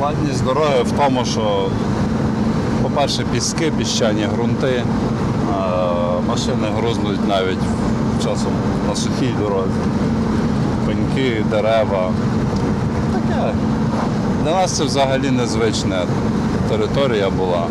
Складність дороги в тому, що, по-перше, піски, піщані ґрунти, е, машини грузнуть навіть часом на сухій дорозі, пеньки, дерева. Таке. Для нас це взагалі незвична територія була,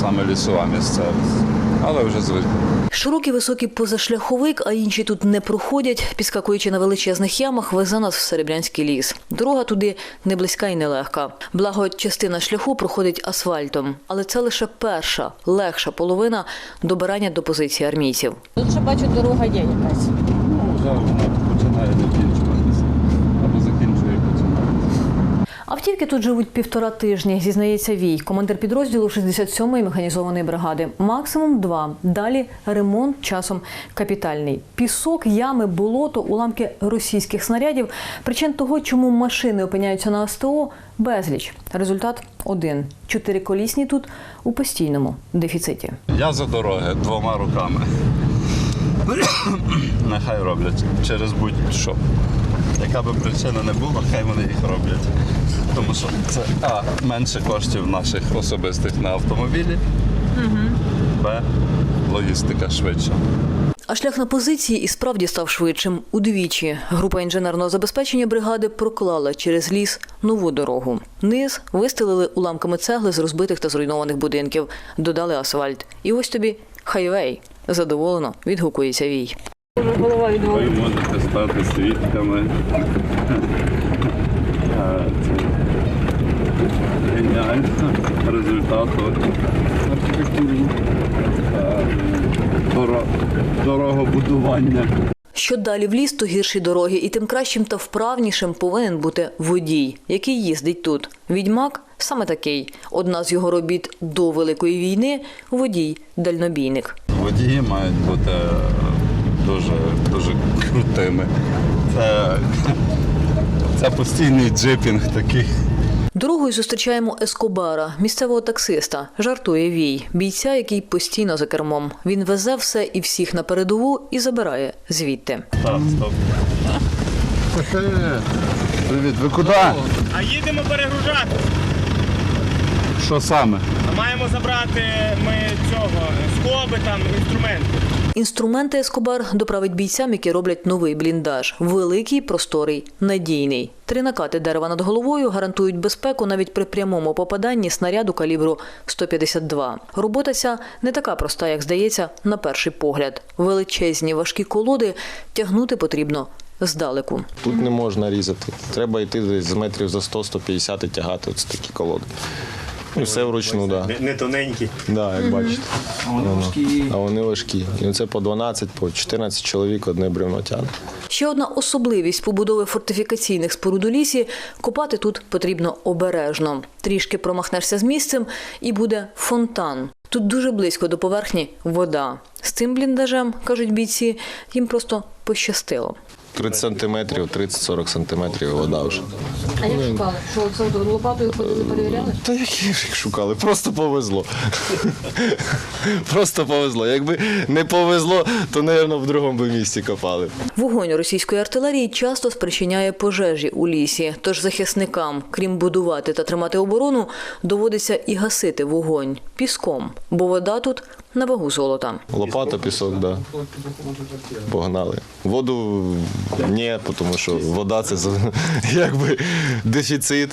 саме лісова місцевість, але вже звикли. Широкий високий позашляховик, а інші тут не проходять, підскакуючи на величезних ямах, везе нас в Серебрянський ліс. Дорога туди не близька і нелегка. Благо, частина шляху проходить асфальтом, але це лише перша, легша половина добирання до позиції армійців. Тут ще бачу дорога є якась. Ну, вже вона починає закінчуватися. Або закінчує і починає. Автівки тут живуть півтора тижні, зізнається Вій, командир підрозділу 67-ї механізованої бригади. Максимум два. Далі ремонт часом капітальний. Пісок, ями, болото, уламки російських снарядів. Причин того, чому машини опиняються на СТО, безліч. Результат один. Чотириколісні тут у постійному дефіциті. Я за дороги двома руками. Нехай роблять через будь-що. Яка би причина не була, хай вони їх роблять. Тому що це А. Менше коштів наших особистих на автомобілі. Б. Логістика швидша. А шлях на позиції і справді став швидшим. Удвічі група інженерного забезпечення бригади проклала через ліс нову дорогу. Низ вистелили уламками цегли з розбитих та зруйнованих будинків, додали асфальт. І ось тобі хайвей. Задоволено відгукується вій. Голова від Ви можете стати свідками. це Геніально результату е. Що далі в ліс, то гірші дороги, і тим кращим та вправнішим повинен бути водій, який їздить тут. Відьмак саме такий. Одна з його робіт до Великої війни водій дальнобійник. Водії мають бути дуже, дуже крутими. Це, це постійний джипінг такий. Дорогою зустрічаємо Ескобара, місцевого таксиста. Жартує Вій, бійця, який постійно за кермом. Він везе все і всіх на передову і забирає звідти. Так, стоп. Привіт, ви куди? А їдемо перегружати. Що саме? А маємо забрати ми цього скоби, там інструменти. Інструменти Ескобар доправить бійцям, які роблять новий бліндаж. Великий, просторий, надійний. Три накати дерева над головою гарантують безпеку навіть при прямому попаданні снаряду калібру 152. Робота ця не така проста, як здається, на перший погляд. Величезні важкі колоди тягнути потрібно здалеку. Тут не можна різати. Треба йти з метрів за 100-150 і тягати ось такі колоди. Ну, і все вручну, так. Да. Не тоненькі. Да, як бачите. А вони важкі. А вони важкі. І це по 12, по 14 чоловік одне бревно тягне. Ще одна особливість побудови фортифікаційних споруд у лісі – копати тут потрібно обережно. Трішки промахнешся з місцем і буде фонтан. Тут дуже близько до поверхні вода. З цим бліндажем, кажуть бійці, їм просто пощастило. 30 сантиметрів, 30-40 сантиметрів вода вже. А як шукали? Що лопатою ходили, перевіряли? Та які ж їх шукали? Просто повезло. Просто повезло. Якби не повезло, то, мабуть, в другому би місці копали. Вогонь російської артилерії часто спричиняє пожежі у лісі. Тож захисникам, крім будувати та тримати оборону, доводиться і гасити вогонь піском, бо вода тут на вагу золота. Лопата, пісок, да. Погнали. Воду ні, тому що вода це якби дефіцит.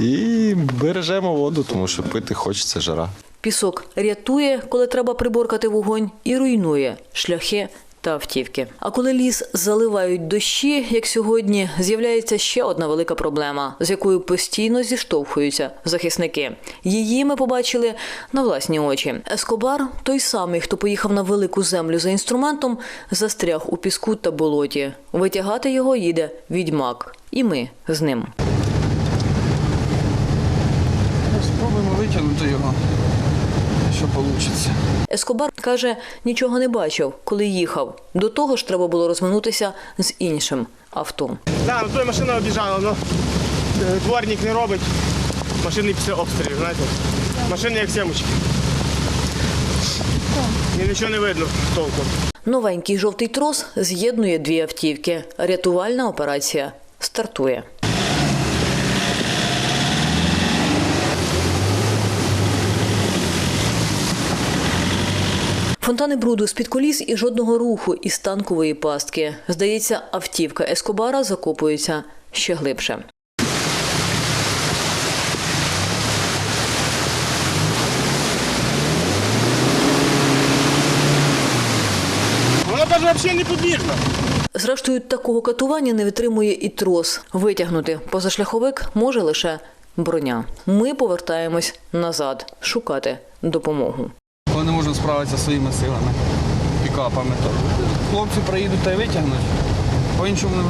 І бережемо воду, тому що пити хочеться жара. Пісок рятує, коли треба приборкати вогонь, і руйнує шляхи та автівки. А коли ліс заливають дощі, як сьогодні, з'являється ще одна велика проблема, з якою постійно зіштовхуються захисники. Її ми побачили на власні очі. Ескобар, той самий, хто поїхав на велику землю за інструментом, застряг у піску та болоті. Витягати його їде відьмак, і ми з ним. Спробуємо витягнути його, що вийде. Ескобар каже, нічого не бачив, коли їхав. До того ж, треба було розминутися з іншим авто. Да, ну той машина обіжала, ну е, дворник не робить. Машини після обстрілів, знаєте. Машини як сімочки. І нічого не видно толком. Новенький жовтий трос з'єднує дві автівки. Рятувальна операція стартує. Фонтани бруду з-під коліс і жодного руху із танкової пастки. Здається, автівка Ескобара закопується ще глибше. Вона навіть взагалі не подвірна. Зрештою, такого катування не витримує і трос. Витягнути позашляховик може лише броня. Ми повертаємось назад шукати допомогу. Справитися своїми силами, пікапами, то хлопці приїдуть та й витягнуть. По-іншому ну,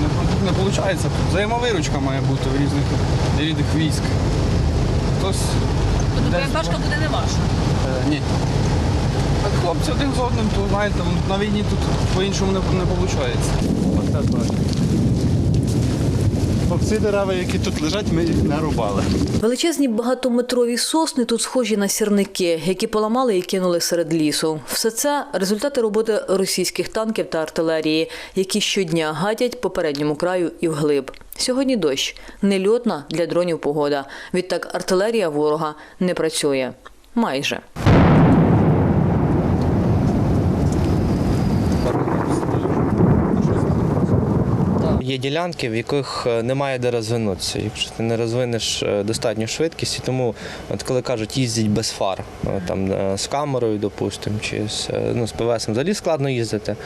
не, не виходить. Взаємовиручка має бути в різних, різних військ. Хтось. Тобто БМПшка буде не ваша? Е, ні. Так хлопці один з одним, то знаєте, на війні тут по-іншому не, не виходить. Всі дерева, які тут лежать, ми їх не рубали. Величезні багатометрові сосни тут схожі на сірники, які поламали і кинули серед лісу. Все це результати роботи російських танків та артилерії, які щодня гатять по передньому краю і вглиб. Сьогодні дощ нельотна для дронів погода. Відтак артилерія ворога не працює. Майже. Є ділянки, в яких е, немає де розвинутися. Якщо ти не розвинеш е, достатню швидкість, і тому, от коли кажуть, їздять без фар, е, там з камерою, допустимо, чи з, ну, з ПВС взагалі складно їздити.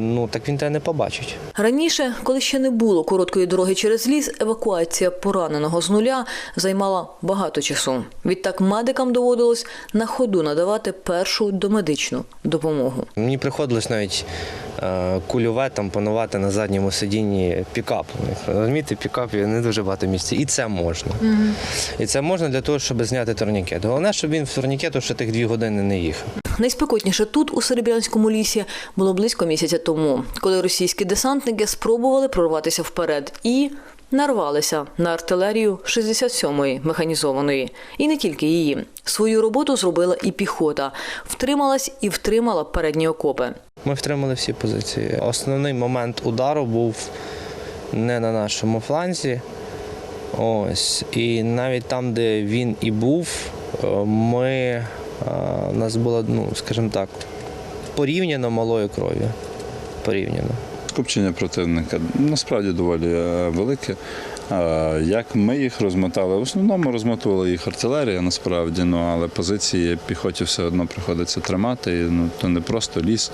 Ну так він тебе не побачить. Раніше, коли ще не було короткої дороги через ліс, евакуація пораненого з нуля займала багато часу. Відтак медикам доводилось на ходу надавати першу домедичну допомогу. Мені приходилось навіть е, кульоветом панувати на задньому сидінні пікап. Розумієте, пікап є не дуже багато місця. І це можна. І це можна для того, щоб зняти турнікет. Головне, щоб він в турнікету ще тих дві години не їхав. Найспекотніше тут, у Серебрянському лісі, було близько місяця тому, коли російські десантники спробували прорватися вперед і нарвалися на артилерію 67-ї механізованої. І не тільки її. Свою роботу зробила і піхота. Втрималась і втримала передні окопи. Ми втримали всі позиції. Основний момент удару був не на нашому фланзі. Ось. І навіть там, де він і був, е, ми, е, у нас було, ну, скажімо так, порівняно малою кров'ю. Порівняно. Скупчення противника насправді доволі е, велике. Е, Як ми їх розмотали? В основному розмотувала їх артилерія, насправді, ну але позиції піхоті все одно приходиться тримати. і, Ну то не просто ліс.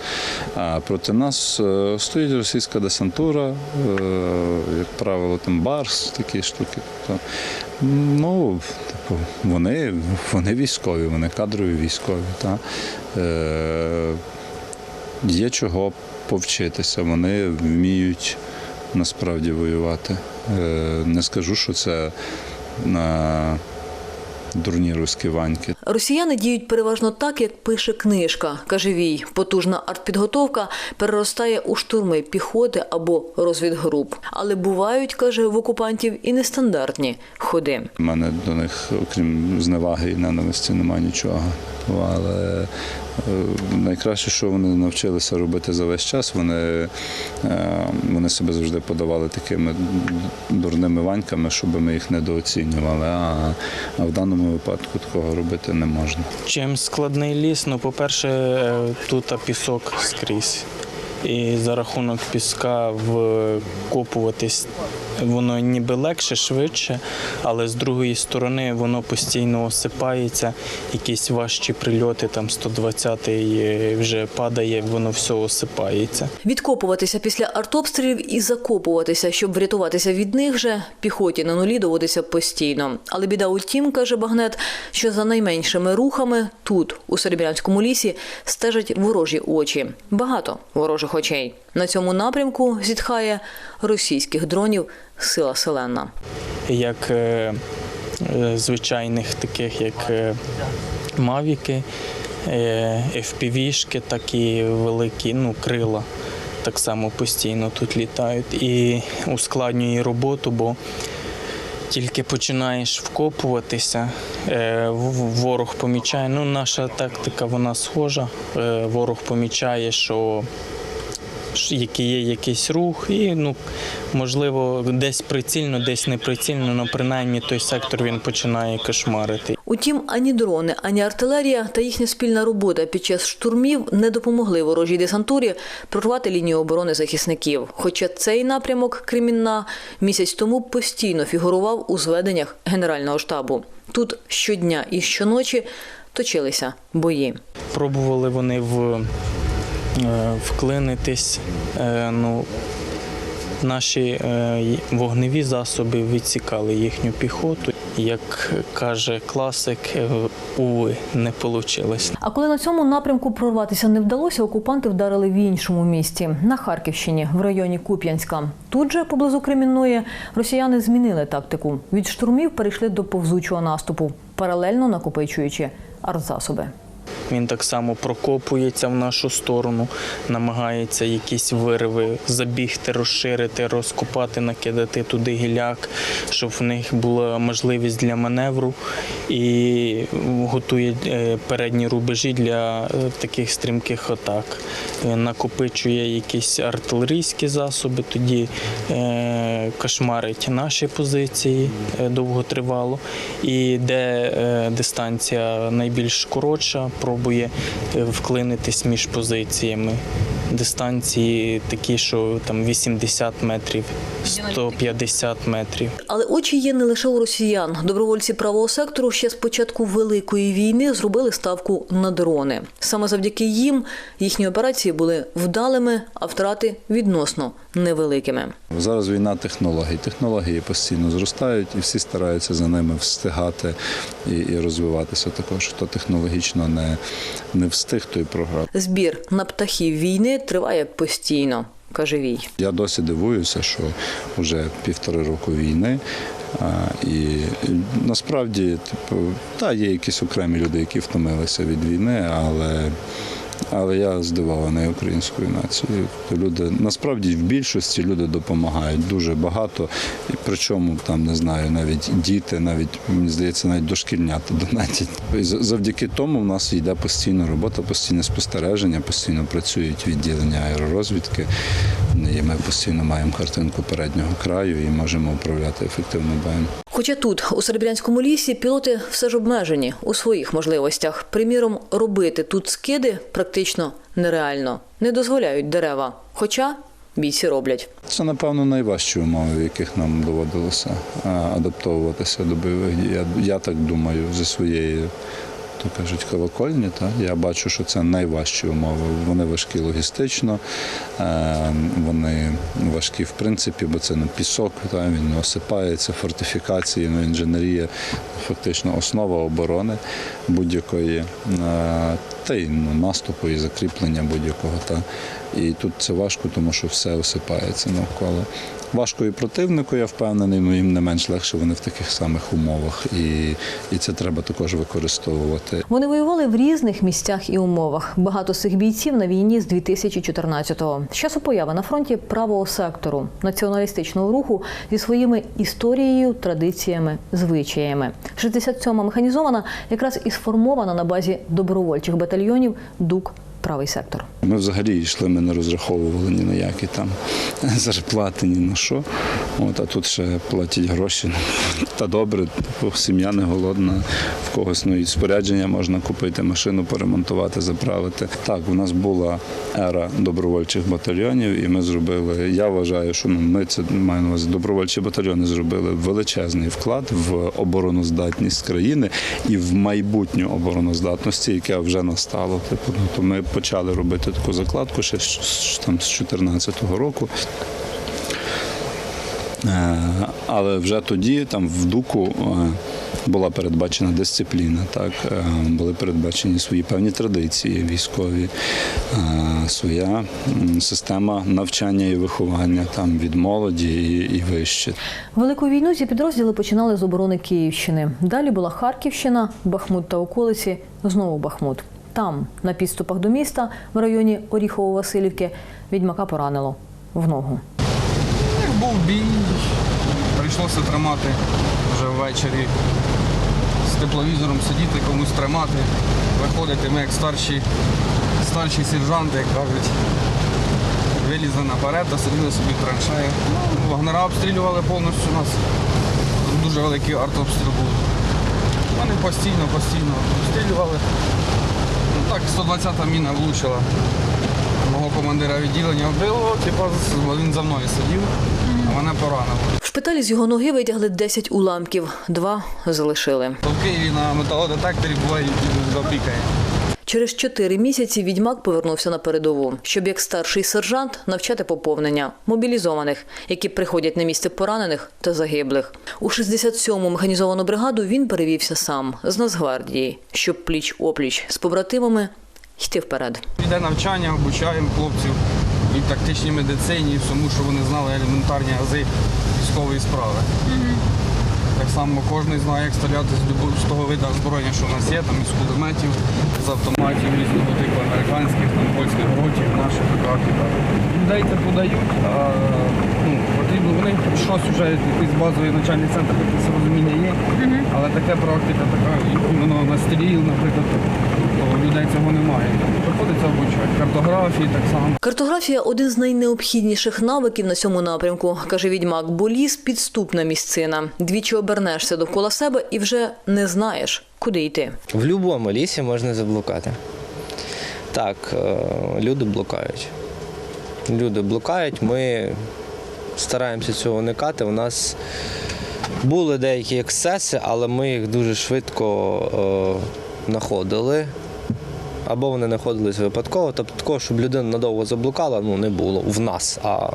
А проти нас е, стоїть російська десантура, е, як правило, там барс, такі штуки. Тобто, ну, типу, вони, вони військові, вони кадрові військові. Та? Є чого повчитися, вони вміють насправді воювати. Е, Не скажу, що це на дурні руські ваньки. Росіяни діють переважно так, як пише книжка. каже Вій. Потужна артпідготовка переростає у штурми піхоти або розвідгруп. Але бувають, каже, в окупантів і нестандартні ходи. У мене до них, окрім зневаги і ненависті, немає нічого. Але е, найкраще, що вони навчилися робити за весь час, вони, е, вони себе завжди подавали такими дурними ваньками, щоб ми їх недооцінювали. А, а в даному випадку такого робити не можна. Чим складний ліс? Ну, по-перше, е, тут пісок скрізь. І за рахунок піска вкопуватись воно ніби легше, швидше, але з другої сторони воно постійно осипається. Якісь важчі прильоти, там 120-й вже падає, воно все осипається. Відкопуватися після артобстрілів і закопуватися, щоб врятуватися від них же піхоті на нулі доводиться постійно. Але біда у тім, каже Багнет, що за найменшими рухами тут, у Серебрянському лісі, стежать ворожі очі. Багато ворожих очей. На цьому напрямку зітхає російських дронів сила селена. Як е, е, звичайних таких, як е, мавіки, FPV-шки, так і великі ну, крила. Так само постійно тут літають і ускладнює роботу, бо тільки починаєш вкопуватися, ворог помічає. Ну, наша тактика вона схожа. Ворог помічає, що який є якийсь рух, і ну можливо десь прицільно, десь не прицільно, але принаймні той сектор він починає кошмарити. Утім, ані дрони, ані артилерія та їхня спільна робота під час штурмів не допомогли ворожій десантурі прорвати лінію оборони захисників. Хоча цей напрямок Кремінна місяць тому постійно фігурував у зведеннях Генерального штабу. Тут щодня і щоночі точилися бої. Пробували вони в, вклинитись. Е, ну, наші е, вогневі засоби відсікали їхню піхоту. Як каже класик, е, уви не вийшло. А коли на цьому напрямку прорватися не вдалося, окупанти вдарили в іншому місті на Харківщині, в районі Куп'янська. Тут же поблизу Кремінної росіяни змінили тактику. Від штурмів перейшли до повзучого наступу, паралельно накопичуючи артзасоби. Він так само прокопується в нашу сторону, намагається якісь вириви забігти, розширити, розкопати, накидати туди гіляк, щоб в них була можливість для маневру і готує е, передні рубежі для е, таких стрімких атак. Накопичує якісь артилерійські засоби, тоді е, кошмарить наші позиції е, довготривало. І де дистанція найбільш коротша, пробує е, вклинитись між позиціями. Дистанції такі, що там 80 метрів, 150 метрів. Але очі є не лише у росіян. Добровольці правого сектору ще з початку великої війни зробили ставку на дрони. Саме завдяки їм їхні операції були вдалими, а втрати відносно невеликими. Зараз війна технологій. Технології постійно зростають і всі стараються за ними встигати і, і розвиватися також. Хто технологічно не, не встиг, той програв. Збір на птахів війни триває постійно, каже Вій. Я досі дивуюся, що вже півтори року війни. І насправді, типу, та є якісь окремі люди, які втомилися від війни, але, але я здивований українською нацією. Люди насправді в більшості люди допомагають дуже багато, і причому там не знаю, навіть діти, навіть мені здається, навіть дошкільнята донатять. І завдяки тому в нас йде постійна робота, постійне спостереження, постійно працюють відділення аеророзвідки. І ми постійно маємо картинку переднього краю і можемо управляти ефективно боєм. Хоча тут, у Серебрянському лісі, пілоти все ж обмежені у своїх можливостях. Приміром, робити тут скиди практично нереально. Не дозволяють дерева. Хоча бійці роблять. Це, напевно, найважчі умови, в яких нам доводилося адаптовуватися до бойових дій. Я, так думаю, зі своєї, то кажуть, колокольні. Та? Я бачу, що це найважчі умови. Вони важкі логістично, е, вони важкі в принципі, бо це ну, пісок, та? він осипається, фортифікації, ну, інженерія, фактично основа оборони будь-якої, е, та й ну, наступу і закріплення будь-якого. Та? І тут це важко, тому що все осипається навколо. Важко і противнику, я впевнений, але їм не менш легше вони в таких самих умовах. І, і це треба також використовувати. Вони воювали в різних місцях і умовах. Багато цих бійців на війні з 2014-го. З часу появи на фронті правого сектору націоналістичного руху зі своїми історією, традиціями, звичаями. 67-ма механізована якраз і сформована на базі добровольчих батальйонів ДУК правий сектор. Ми взагалі йшли, ми не розраховували ні на які там зарплати, ні на що. От, а тут ще платять гроші. Та добре, типу, сім'я не голодна, в когось ну, і спорядження можна купити, машину поремонтувати, заправити. Так, у нас була ера добровольчих батальйонів, і ми зробили. Я вважаю, що ну, ми це маємо на увазі, добровольчі батальйони зробили величезний вклад в обороноздатність країни і в майбутню обороноздатності, яке вже настало. Типу, ну, то ми почали робити таку закладку ще там з 2014 року. Е, Але вже тоді, там в дуку, е, була передбачена дисципліна, так е, були передбачені свої певні традиції військові, своя система навчання і виховання там від молоді і, і вище. Велику війну ці підрозділи починали з оборони Київщини. Далі була Харківщина, Бахмут та околиці, знову Бахмут. Там, на підступах до міста, в районі Оріхово-Василівки, відьмака поранило в ногу. Був бій, прийшлося тримати вже ввечері з тепловізором сидіти, комусь тримати, виходити. Ми як старші, старші сержанти, як кажуть, вилізли наперед, досадили собі в траншею. Ну, вагнера обстрілювали повністю нас. Дуже великий артобстріл був. Вони постійно, постійно обстрілювали. Так, 120-та міна влучила. Мого командира відділення вбило, типу, він за мною сидів, а мене поранило. В шпиталі з його ноги витягли 10 уламків, два залишили. В Києві на металодетекторі буває запікає. Через чотири місяці відьмак повернувся на передову, щоб як старший сержант навчати поповнення мобілізованих, які приходять на місце поранених та загиблих. У 67-му механізовану бригаду він перевівся сам з Нацгвардії, щоб пліч опліч з побратимами йти вперед. Йде навчання, обучаємо хлопців і тактичній медицині, і всьому, що вони знали елементарні ази військової справи. Так само кожен знає, як стріляти з того виду озброєння, що в нас є, там із кулеметів, з автоматів різного типу американських, там польських ротів, наших так. Людей це подають, а потрібно вони щось вже якийсь базовий навчальний центр, якесь розуміння є, але така практика, така іменно на стріл, наприклад, то людей цього немає. Приходиться обучати. Картографії так само. Картографія один з найнеобхідніших навиків на цьому напрямку, каже відьмак, бо ліс підступна місцина. Двічі обернешся довкола себе і вже не знаєш, куди йти. В будь-якому лісі можна заблукати. Так, е, люди блукають. Люди блукають, ми стараємося цього уникати. У нас були деякі ексцеси, але ми їх дуже швидко е, знаходили. Або вони знаходились випадково. Тобто такого, щоб людина надовго заблукала, ну не було в нас. А,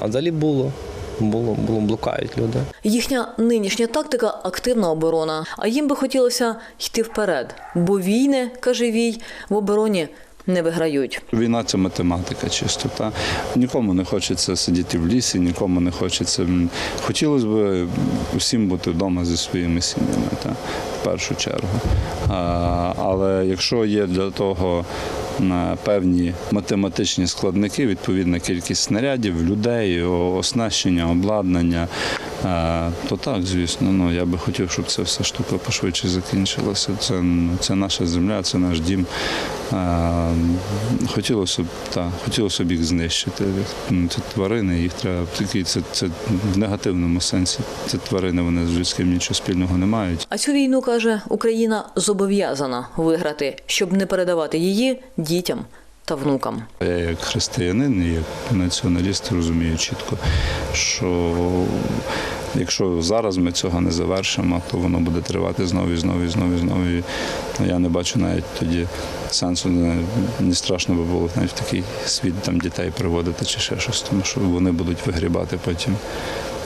а взагалі було. Було, було, блукають люди. Їхня нинішня тактика активна оборона. А їм би хотілося йти вперед, бо війни, каже Вій, в обороні не виграють. Війна це математика чисто. Та? Нікому не хочеться сидіти в лісі, нікому не хочеться. Хотілося б усім бути вдома зі своїми сім'ями, та? в першу чергу. А, але якщо є для того м, певні математичні складники, відповідна кількість снарядів, людей, оснащення, обладнання, то так, звісно, ну, я би хотів, щоб ця вся штука пошвидше закінчилася. Це, це наша земля, це наш дім. Хотілося б, та, хотілося б їх знищити. Ну, Це тварини, їх треба такі, це, це в негативному сенсі. Це тварини, вони з людським нічого спільного не мають. А цю війну каже Україна зобов'язана виграти, щоб не передавати її дітям та внукам. Я як християнин і як націоналіст розумію чітко, що якщо зараз ми цього не завершимо, то воно буде тривати знову і знову і знову і знову. І Я не бачу навіть тоді сенсу, не, страшно би було навіть в такий світ там дітей приводити чи ще щось, тому що вони будуть вигрібати потім.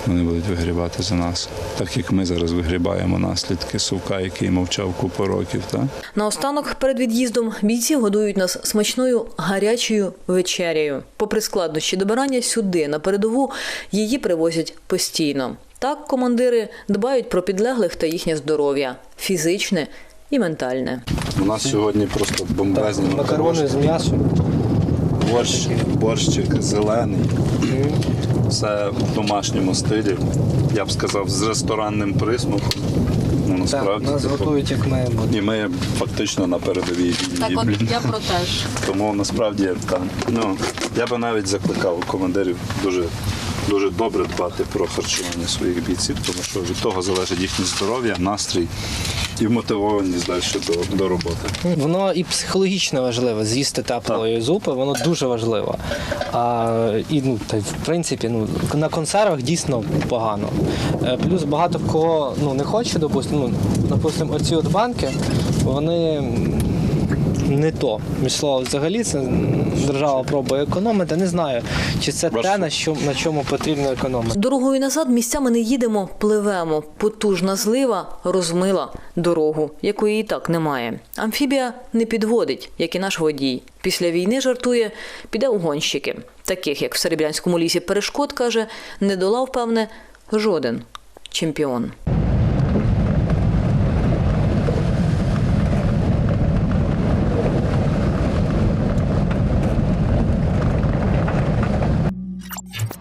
Вони будуть вигрібати за нас, так як ми зараз вигрібаємо наслідки совка, який мовчав купу років. Так? Наостанок перед від'їздом бійці годують нас смачною гарячою вечерею. Попри складнощі добирання сюди на передову її привозять постійно. Так командири дбають про підлеглих та їхнє здоров'я фізичне і ментальне. У нас сьогодні просто бомбезні Макарони з м'ясом. борщ, борщик зелений. Все в домашньому стилі. Я б сказав, з ресторанним присмаком. Ну, насправді. нас типу, готують як має бути. І ми фактично на передовій війні. блін. я про те ж. Тому насправді там, ну, я би навіть закликав командирів дуже, дуже добре дбати про харчування своїх бійців, тому що від того залежить їхнє здоров'я, настрій і вмотивованість далі до, до роботи. Воно і психологічно важливо з'їсти теплої зупи, воно дуже важливо. А, і ну, та, в принципі, ну, на консервах дійсно погано. Е, Плюс багато кого ну, не хоче, допустимо, ну, допустимо, оці от банки, вони не то. Між словом, взагалі це держава пробує економити. Не знаю, чи це те, на, що, на чому потрібно економити. Дорогою назад місцями не їдемо, пливемо. Потужна злива розмила дорогу, якої і так немає. Амфібія не підводить, як і наш водій. Після війни жартує, піде у гонщики. Таких, як в Серебрянському лісі перешкод, каже, не долав, певне, жоден чемпіон.